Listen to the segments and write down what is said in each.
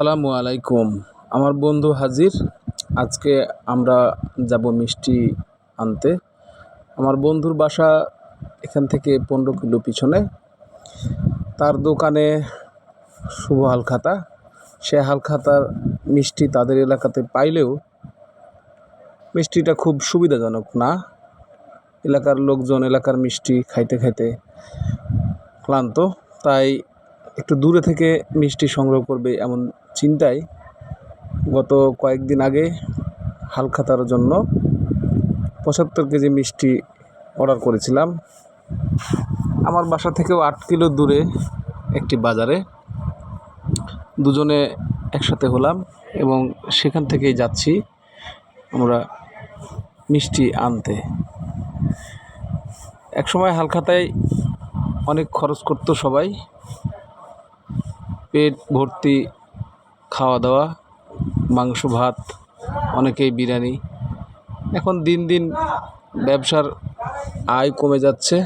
আসসালামু আলাইকুম। আমার বন্ধু হাজির। আজকে আমরা যাব মিষ্টি আনতে। আমার বন্ধুর বাসা এখান থেকে পনেরো কিলো পিছনে। তার দোকানে শুভ হালখাতা। সে হালখাতার মিষ্টি তাদের এলাকাতে পাইলেও মিষ্টিটা খুব সুবিধাজনক না। এলাকার লোকজন এলাকার মিষ্টি খাইতে খাইতে ক্লান্ত। তাই একটু দূরে থেকে মিষ্টি সংগ্রহ করবে এমন চিন্তায় গত কয়েকদিন আগে হালখাতার জন্য পঁচাত্তর কেজি মিষ্টি অর্ডার করেছিলাম। আমার বাসা থেকেও আট কিলো দূরে একটি বাজারে। দুজনে একসাথে হলাম এবং সেখান থেকেই যাচ্ছি আমরা মিষ্টি আনতে। একসময় হালখাতায় অনেক খরচ করতো সবাই। পেট ভর্তি খাওয়া দাওয়া মাংস, ভাত, অনেকেই বিরিয়ানি। এখন দিন দিন ব্যবসার আয় কমে যাচ্ছে।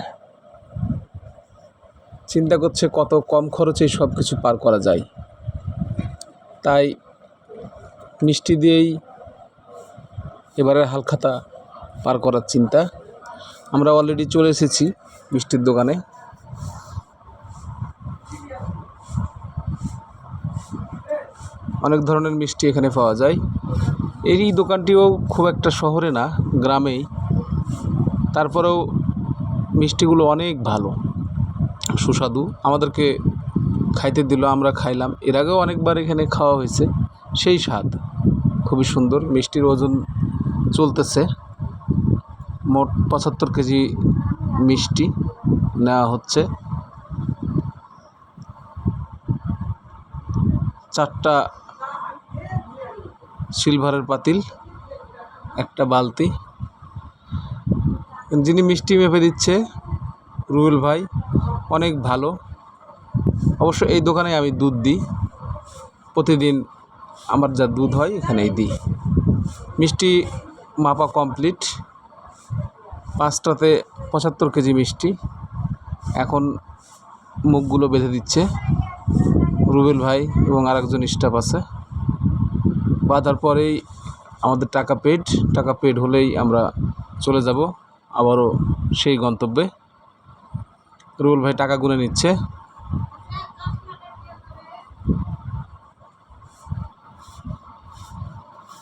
চিন্তা করছে কত কম খরচে সব কিছু পার করা যায়। তাই মিষ্টি দিয়েই এবারে হালখাতা পার করার চিন্তা। আমরা অলরেডি চলে এসেছি মিষ্টির দোকানে। অনেক ধরনের মিষ্টি এখানে পাওয়া যায়। এই দোকানটিও খুব একটা শহরে না, গ্রামেই। তারপরেও মিষ্টিগুলো অনেক ভালো, সুস্বাদু। আমাদেরকে খাইতে দিল, আমরা খাইলাম। এর আগেও অনেকবার এখানে খাওয়া হয়েছে। সেই স্বাদ, খুবই সুন্দর। মিষ্টির ওজন চলতেছে। মোট পঁচাত্তর কেজি মিষ্টি নেওয়া হচ্ছে। চারটা সিলভারের পাতিল, একটা বালতি। যিনি মিষ্টি মেপে দিচ্ছে, রুবেল ভাই, অনেক ভালো। অবশ্য এই দোকানে আমি দুধ দিই। প্রতিদিন আমার যা দুধ হয়, এখানেই দিই। মিষ্টি মাপা কমপ্লিট। পাঁচটাতে পঁচাত্তর কেজি মিষ্টি। এখন মুখগুলো বেঁধে দিচ্ছে। রুবেল ভাই এবং আরেকজন স্টাফ আছে। বাঁধার পরেই আমাদের টাকা পেড টাকা পেড হলেই আমরা চলে যাব আবারও সেই গন্তব্যে। রুল ভাই টাকা গুনে নিচ্ছে।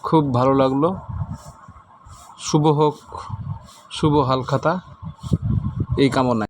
খুব ভালো লাগল। শুভ হোক, শুভ হালখাতা। এই কামনায়।